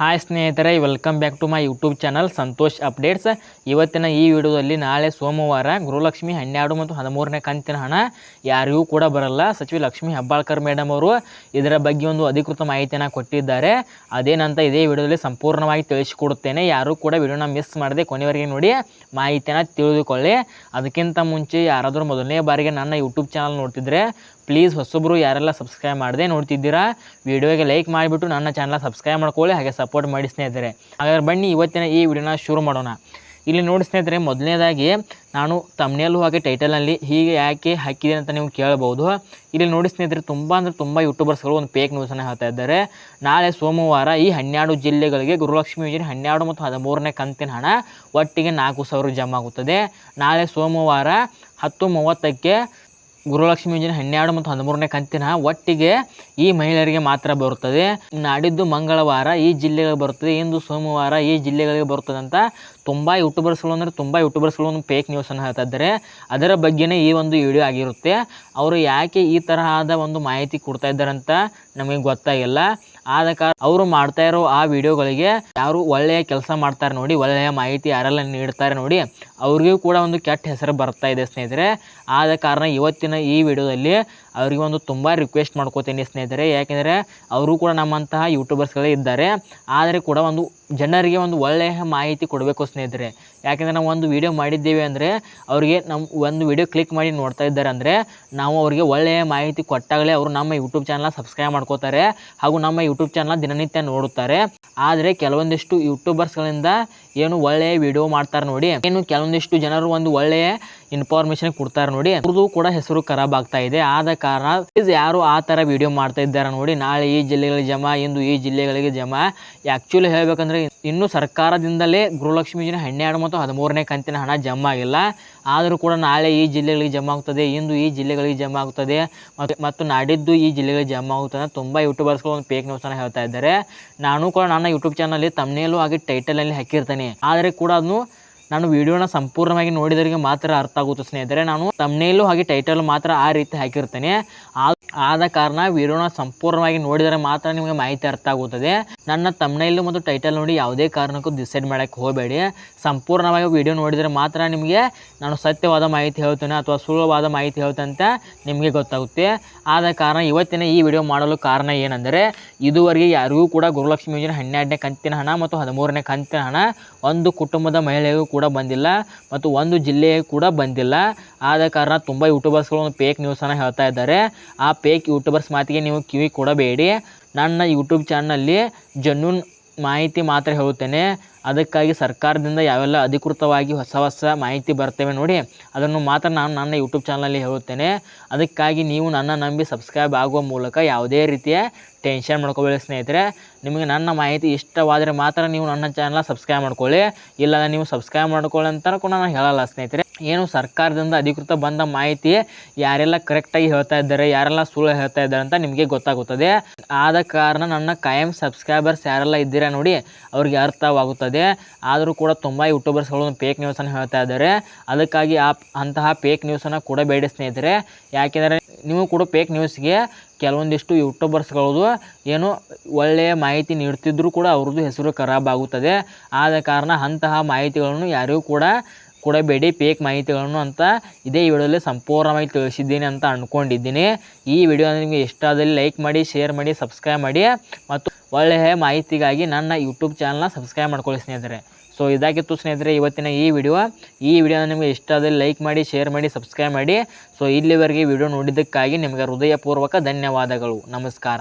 Hi ಸ್ನೇಹಿತರೆ welcome back to my YouTube channel Santosh updates ಇವತ್ತಿನ ಈ ವಿಡಿಯೋದಲ್ಲಿ ನಾಳೆ ಸೋಮವಾರ ಗೃಹಲಕ್ಷ್ಮಿ ಹನ್ನೆರಡು ಮತ್ತು ಹದಿಮೂರನೇ ಕಂತಿನ ಹಣ ಯಾರಿಗೂ ಕೂಡ ಬರಲ್ಲ. ಸಚಿವ ಲಕ್ಷ್ಮಿ ಹೆಬ್ಬಾಳ್ಕರ್ ಮೇಡಮ್ ಅವರು ಇದರ ಬಗ್ಗೆ ಒಂದು ಅಧಿಕೃತ ಮಾಹಿತಿಯನ್ನು ಕೊಟ್ಟಿದ್ದಾರೆ. ಅದೇನಂತ ಇದೇ ವಿಡಿಯೋದಲ್ಲಿ ಸಂಪೂರ್ಣವಾಗಿ ತಿಳಿಸಿಕೊಡುತ್ತೇನೆ. ಯಾರೂ ಕೂಡ ವಿಡಿಯೋನ ಮಿಸ್ ಮಾಡದೆ ಕೊನೆವರೆಗೆ ನೋಡಿ ಮಾಹಿತಿಯನ್ನು ತಿಳಿದುಕೊಳ್ಳಿ. ಅದಕ್ಕಿಂತ ಮುಂಚೆ ಯಾರಾದರೂ ಮೊದಲನೇ ಬಾರಿಗೆ ನನ್ನ ಯೂಟ್ಯೂಬ್ ಚಾನಲ್ ನೋಡ್ತಿದ್ರೆ ಪ್ಲೀಸ್ ಹೊಸೊಬ್ಬರು ಯಾರೆಲ್ಲ ಸಬ್ಸ್ಕ್ರೈಬ್ ಮಾಡದೆ ನೋಡ್ತಿದ್ದೀರಾ, ವಿಡಿಯೋಗೆ ಲೈಕ್ ಮಾಡಿಬಿಟ್ಟು ನನ್ನ ಚಾನಲ್ ಸಬ್ಸ್ಕ್ರೈಬ್ ಮಾಡ್ಕೊಳ್ಳಿ. ಹಾಗೆ ಸಪೋರ್ಟ್ ಮಾಡಿ ಸ್ನೇಹಿತರೆ. ಹಾಗಾದ್ರೆ ಬನ್ನಿ ಇವತ್ತಿನ ಈ ವಿಡಿಯೋನ ಶುರು ಮಾಡೋಣ. ಇಲ್ಲಿ ನೋಡಿ ಸ್ನೇಹಿತರೆ, ಮೊದಲನೇದಾಗಿ ನಾನು ತಮ್ನೇಲು ಹಾಗೆ ಟೈಟಲ್ನಲ್ಲಿ ಹೀಗೆ ಯಾಕೆ ಹಾಕಿದೆ ಅಂತ ನೀವು ಕೇಳಬಹುದು ಇಲ್ಲಿ ನೋಡಿ ಸ್ನೇಹಿತರೆ, ತುಂಬ ಅಂದರೆ ತುಂಬ ಯೂಟ್ಯೂಬರ್ಸ್ಗಳು ಒಂದು ಪೇಕ್ ನ್ಯೂಸನ್ನು ಹೇಳ್ತಾ ಇದ್ದಾರೆ. ನಾಳೆ ಸೋಮವಾರ ಈ ಹನ್ನೆರಡು ಜಿಲ್ಲೆಗಳಿಗೆ ಗೃಹಲಕ್ಷ್ಮಿ ಯೋಜನೆ ಹನ್ನೆರಡು ಮತ್ತು ಹದಿಮೂರನೇ ಕಂತಿನ ಹಣ ಒಟ್ಟಿಗೆ ನಾಲ್ಕು ಸಾವಿರ ಜಮಾ ಆಗುತ್ತದೆ. ನಾಳೆ ಸೋಮವಾರ ಹತ್ತು ಮೂವತ್ತಕ್ಕೆ ಗೃಹಲಕ್ಷ್ಮಿ ಯೋಜನೆ ಹನ್ನೆರಡು ಮತ್ತು ಹದಿಮೂರನೇ ಕಂತಿನ ಒಟ್ಟಿಗೆ ಈ ಮಹಿಳೆಯರಿಗೆ ಮಾತ್ರ ಬರುತ್ತದೆ. ನಾಡಿದ್ದು ಮಂಗಳವಾರ ಈ ಜಿಲ್ಲೆಗಳಿಗೆ ಬರುತ್ತದೆ. ಇಂದು ಸೋಮವಾರ ಈ ಜಿಲ್ಲೆಗಳಿಗೆ ಬರುತ್ತದೆ ಅಂತ ತುಂಬ ಯೂಟ್ಯೂಬರ್ಸ್ಗಳು ಅಂದರೆ ತುಂಬ ಯೂಟ್ಯೂಬರ್ಸ್ಗಳು ಒಂದು ಫೇಕ್ ನ್ಯೂಸನ್ನು ಹೇಳ್ತಾ ಇದ್ದಾರೆ. ಅದರ ಬಗ್ಗೆನೇ ಈ ಒಂದು ವಿಡಿಯೋ ಆಗಿರುತ್ತೆ. ಅವರು ಯಾಕೆ ಈ ತರಹದ ಒಂದು ಮಾಹಿತಿ ಕೊಡ್ತಾ ಇದ್ದಾರೆ ಅಂತ ನಮಗೆ ಗೊತ್ತಾಗಿಲ್ಲ. ಆದ ಅವರು ಮಾಡ್ತಾ ಇರೋ ಆ ವಿಡಿಯೋಗಳಿಗೆ ಯಾರು ಒಳ್ಳೆಯ ಕೆಲಸ ಮಾಡ್ತಾರೆ ನೋಡಿ, ಒಳ್ಳೆಯ ಮಾಹಿತಿ ಯಾರೆಲ್ಲ ನೀಡ್ತಾರೆ ನೋಡಿ, ಅವ್ರಿಗೂ ಕೂಡ ಒಂದು ಕೆಟ್ಟ ಹೆಸರು ಬರ್ತಾ ಇದೆ ಸ್ನೇಹಿತರೆ. ಆದ ಕಾರಣ ಇವತ್ತಿನ ಈ ವಿಡಿಯೋದಲ್ಲಿ ಅವರಿಗೆ ಒಂದು ತುಂಬ ರಿಕ್ವೆಸ್ಟ್ ಮಾಡ್ಕೋತೀನಿ ಸ್ನೇಹಿತರೆ. ಯಾಕೆಂದರೆ ಅವರು ಕೂಡ ನಮ್ಮಂತಹ ಯೂಟ್ಯೂಬರ್ಸ್ಗಳೇ ಇದ್ದಾರೆ. ಆದರೆ ಕೂಡ ಒಂದು ಜನರಿಗೆ ಒಂದು ಒಳ್ಳೆಯ ಮಾಹಿತಿ ಕೊಡಬೇಕು ಸ್ನೇಹಿತರೆ. ಯಾಕೆಂದರೆ ನಾವು ಒಂದು ವಿಡಿಯೋ ಮಾಡಿದ್ದೇವೆ ಅಂದರೆ ಅವರಿಗೆ ನಮ್ಮ ಒಂದು ವಿಡಿಯೋ ಕ್ಲಿಕ್ ಮಾಡಿ ನೋಡ್ತಾ ಇದ್ದಾರೆ ಅಂದರೆ ನಾವು ಅವರಿಗೆ ಒಳ್ಳೆಯ ಮಾಹಿತಿ ಕೊಟ್ಟಾಗಲೇ ಅವರು ನಮ್ಮ ಯೂಟ್ಯೂಬ್ ಚಾನಲ್ನ ಸಬ್ಸ್ಕ್ರೈಬ್ ಮಾಡ್ಕೋತಾರೆ ಹಾಗೂ ನಮ್ಮ ಯೂಟ್ಯೂಬ್ ಚಾನಲ್ನ ದಿನನಿತ್ಯ ನೋಡುತ್ತಾರೆ. ಆದರೆ ಕೆಲವೊಂದಿಷ್ಟು ಯೂಟ್ಯೂಬರ್ಸ್ಗಳಿಂದ ಏನು ಒಳ್ಳೆಯ ವಿಡಿಯೋ ಮಾಡ್ತಾರೆ ನೋಡಿ, ಏನು ಕೆಲವೊಂದಿಷ್ಟು ಜನರು ಒಂದು ಒಳ್ಳೆಯ ಇನ್ಫಾರ್ಮೇಷನ್ ಕೊಡ್ತಾರೆ ನೋಡಿ, ಅವ್ರದ್ದು ಕೂಡ ಹೆಸರು ಖರಾಬ್ ಆಗ್ತಾ ಇದೆ. ಆದ ಕಾರಣ ಪ್ಲೀಸ್ ಯಾರು ಆ ಥರ ವಿಡಿಯೋ ಮಾಡ್ತಾ ಇದ್ದಾರೆ ನೋಡಿ, ನಾಳೆ ಈ ಜಿಲ್ಲೆಗಳಿಗೆ ಜಮಾ, ಇಂದು ಈ ಜಿಲ್ಲೆಗಳಿಗೆ ಜಮಾ. ಆ್ಯಕ್ಚುಲಿ ಹೇಳ್ಬೇಕಂದ್ರೆ ಇನ್ನು ಸರ್ಕಾರದಿಂದಲೇ ಗೃಹಲಕ್ಷ್ಮಿ ಯೋಜನೆ ಹನ್ನೆರಡು ಮತ್ತು ಹದಿಮೂರನೇ ಕಂತಿನ ಹಣ ಜಮಾ ಆಗಿಲ್ಲ. ಆದರೂ ಕೂಡ ನಾಳೆ ಈ ಜಿಲ್ಲೆಗಳಿಗೆ ಜಮಾ ಆಗ್ತದೆ, ಇಂದು ಈ ಜಿಲ್ಲೆಗಳಿಗೆ ಜಮಾ ಆಗ್ತದೆ ಮತ್ತು ನಾಡಿದ್ದು ಈ ಜಿಲ್ಲೆಗಳಿಗೆ ಜಮಾ ಆಗುತ್ತದೆ ತುಂಬ ಯೂಟ್ಯೂಬರ್ಸ್ಗಳು ಒಂದು ಫೇಕ್ ನ್ಯೂಸನ್ನು ಹೇಳ್ತಾ ಇದ್ದಾರೆ. ನಾನು ಕೂಡ ನನ್ನ ಯೂಟ್ಯೂಬ್ ಚಾನಲ್ಲಿ ತಮ್ಮನೇಲು ಆಗಿ ಟೈಟಲಲ್ಲಿ ಹಾಕಿರ್ತೇನೆ. ಆದರೆ ಕೂಡ ಅದನ್ನು ನಾನು ವಿಡಿಯೋನ ಸಂಪೂರ್ಣವಾಗಿ ನೋಡಿದವರಿಗೆ ಮಾತ್ರ ಅರ್ಥ ಆಗುತ್ತೆ ಸ್ನೇಹಿತರೆ. ನಾನು ತಮ್ಮನೇಲು ಹಾಗೆ ಟೈಟಲ್ ಮಾತ್ರ ಆ ರೀತಿ ಹಾಕಿರ್ತೇನೆ. ಆದ ಕಾರಣ ವಿಡಿಯೋನ ಸಂಪೂರ್ಣವಾಗಿ ನೋಡಿದರೆ ಮಾತ್ರ ನಿಮಗೆ ಮಾಹಿತಿ ಅರ್ಥ ಆಗುತ್ತದೆ. ನನ್ನ ತಮ್ಮನೇಲು ಮತ್ತು ಟೈಟಲ್ ನೋಡಿ ಯಾವುದೇ ಕಾರಣಕ್ಕೂ ಡಿಸೈಡ್ ಮಾಡೋಕ್ಕೆ ಹೋಗಬೇಡಿ. ಸಂಪೂರ್ಣವಾಗಿ ವಿಡಿಯೋ ನೋಡಿದರೆ ಮಾತ್ರ ನಿಮಗೆ ನಾನು ಸತ್ಯವಾದ ಮಾಹಿತಿ ಹೇಳ್ತೇನೆ ಅಥವಾ ಸುಲಭವಾದ ಮಾಹಿತಿ ಹೇಳ್ತೇನೆ ಅಂತ ನಿಮಗೆ ಗೊತ್ತಾಗುತ್ತೆ. ಆದ ಕಾರಣ ಇವತ್ತಿನ ಈ ವಿಡಿಯೋ ಮಾಡಲು ಕಾರಣ ಏನೆಂದರೆ, ಇದುವರೆಗೆ ಯಾರಿಗೂ ಕೂಡ ಗುರುಲಕ್ಷ್ಮಿ ಯೋಜನೆ ಹನ್ನೆರಡನೇ ಕಂತಿನ ಹಣ ಮತ್ತು ಹದಿಮೂರನೇ ಕಂತಿನ ಹಣ ಒಂದು ಕುಟುಂಬದ ಮಹಿಳೆಗೂ ಕೂಡ ಬಂದಿಲ್ಲ ಮತ್ತು ಒಂದು ಜಿಲ್ಲೆ ಕೂಡ ಬಂದಿಲ್ಲ. ಆದ ಕಾರಣ ತುಂಬ ಯೂಟ್ಯೂಬರ್ಸ್ಗಳು ಒಂದು ಪೇಕ್ ನ್ಯೂಸನ್ನು ಹೇಳ್ತಾ ಇದ್ದಾರೆ. ಆ ಪೇಕ್ ಯೂಟ್ಯೂಬರ್ಸ್ ಮಾತಿಗೆ ನೀವು ಕಿವಿ ಕೊಡಬೇಡಿ. ನನ್ನ ಯೂಟ್ಯೂಬ್ ಚಾನಲಲ್ಲಿ ಜನ್ಯೂನ್ ಮಾಹಿತಿ ಮಾತ್ರ ಹೇಳುತ್ತೇನೆ. ಅದಕ್ಕಾಗಿ ಸರ್ಕಾರದಿಂದ ಯಾವೆಲ್ಲ ಅಧಿಕೃತವಾಗಿ ಹೊಸ ಹೊಸ ಮಾಹಿತಿ ಬರ್ತವೆ ನೋಡಿ, ಅದನ್ನು ಮಾತ್ರ ನಾನು ನನ್ನ ಯೂಟ್ಯೂಬ್ ಚಾನಲಲ್ಲಿ ಹೇಳುತ್ತೇನೆ. ಅದಕ್ಕಾಗಿ ನೀವು ನನ್ನ ನಂಬಿ ಸಬ್ಸ್ಕ್ರೈಬ್ ಆಗುವ ಮೂಲಕ ಯಾವುದೇ ರೀತಿಯ ಟೆನ್ಷನ್ ಮಾಡ್ಕೋಬೇಡಿ ಸ್ನೇಹಿತರೆ. ನಿಮಗೆ ನನ್ನ ಮಾಹಿತಿ ಇಷ್ಟವಾದರೆ ಮಾತ್ರ ನೀವು ನನ್ನ ಚಾನಲ್ ಸಬ್ಸ್ಕ್ರೈಬ್ ಮಾಡ್ಕೊಳ್ಳಿ. ಇಲ್ಲ ನೀವು ಸಬ್ಸ್ಕ್ರೈಬ್ ಮಾಡ್ಕೊಳ್ಳಿ ಅಂತ ಕೂಡ ನಾನು ಹೇಳಲ್ಲ ಸ್ನೇಹಿತರೆ. ಏನು ಸರ್ಕಾರದಿಂದ ಅಧಿಕೃತ ಬಂದ ಮಾಹಿತಿ ಯಾರೆಲ್ಲ ಕರೆಕ್ಟಾಗಿ ಹೇಳ್ತಾ ಇದ್ದಾರೆ, ಯಾರೆಲ್ಲ ಸುಳ್ಳು ಹೇಳ್ತಾ ಇದ್ದಾರೆ ಅಂತ ನಿಮಗೆ ಗೊತ್ತಾಗುತ್ತದೆ. ಆದ ಕಾರಣ ನನ್ನ ಕಾಯಂ ಸಬ್ಸ್ಕ್ರೈಬರ್ಸ್ ಯಾರೆಲ್ಲ ಇದ್ದೀರಾ ನೋಡಿ, ಅವ್ರಿಗೆ ಅರ್ಥವಾಗುತ್ತದೆ. ಆದರೂ ಕೂಡ ತುಂಬ ಯೂಟ್ಯೂಬರ್ಸ್ಗಳು ಫೇಕ್ ನ್ಯೂಸನ್ನು ಹೇಳ್ತಾ ಇದ್ದಾರೆ. ಅದಕ್ಕಾಗಿ ಆ ಅಂತಹ ಫೇಕ್ ನ್ಯೂಸನ್ನು ಬೇಡ ಸ್ನೇಹಿತರೆ. ಯಾಕೆಂದರೆ ನೀವು ಕೂಡ ಪೇಕ್ ನ್ಯೂಸ್ಗೆ ಕೆಲವೊಂದಿಷ್ಟು ಯೂಟ್ಯೂಬರ್ಸ್ಗಳದು ಏನು ಒಳ್ಳೆಯ ಮಾಹಿತಿ ನೀಡ್ತಿದ್ರೂ ಕೂಡ ಅವ್ರದ್ದು ಹೆಸರು ಖರಾಬ್ ಆಗುತ್ತದೆ. ಆದ ಕಾರಣ ಅಂತಹ ಮಾಹಿತಿಗಳನ್ನು ಯಾರಿಗೂ ಕೂಡ ಕೊಡಬೇಡಿ ಫೇಕ್ ಮಾಹಿತಿಗಳನ್ನು ಅಂತ ಇದೇ ವಿಡಿಯೋದಲ್ಲಿ ಸಂಪೂರ್ಣವಾಗಿ ತಿಳಿಸಿದ್ದೀನಿ ಅಂತ ಅಂದ್ಕೊಂಡಿದ್ದೀನಿ. ಈ ವಿಡಿಯೋ ನಿಮಗೆ ಇಷ್ಟ ಆದಲ್ಲಿ ಲೈಕ್ ಮಾಡಿ ಶೇರ್ ಮಾಡಿ ಸಬ್ಸ್ಕ್ರೈಬ್ ಮಾಡಿ ಮತ್ತು ಒಳ್ಳೆಯ ಮಾಹಿತಿಗಾಗಿ ನನ್ನ ಯೂಟ್ಯೂಬ್ ಚಾನಲ್ನ ಸಬ್ಸ್ಕ್ರೈಬ್ ಮಾಡ್ಕೊಳ್ಳಿ ಸ್ನೇಹಿತರೆ. ಸೊ ಇದಾಗಿತ್ತು ಸ್ನೇಹಿತರೆ ಇವತ್ತಿನ ಈ ವಿಡಿಯೋ. ಈ ವಿಡಿಯೋ ನಿಮಗೆ ಇಷ್ಟ ಆದಲ್ಲಿ ಲೈಕ್ ಮಾಡಿ ಶೇರ್ ಮಾಡಿ ಸಬ್ಸ್ಕ್ರೈಬ್ ಮಾಡಿ. ಸೊ ಇಲ್ಲಿವರೆಗೆ ವಿಡಿಯೋ ನೋಡಿದ್ದಕ್ಕಾಗಿ ನಿಮಗೆ ಹೃದಯಪೂರ್ವಕ ಧನ್ಯವಾದಗಳು. ನಮಸ್ಕಾರ.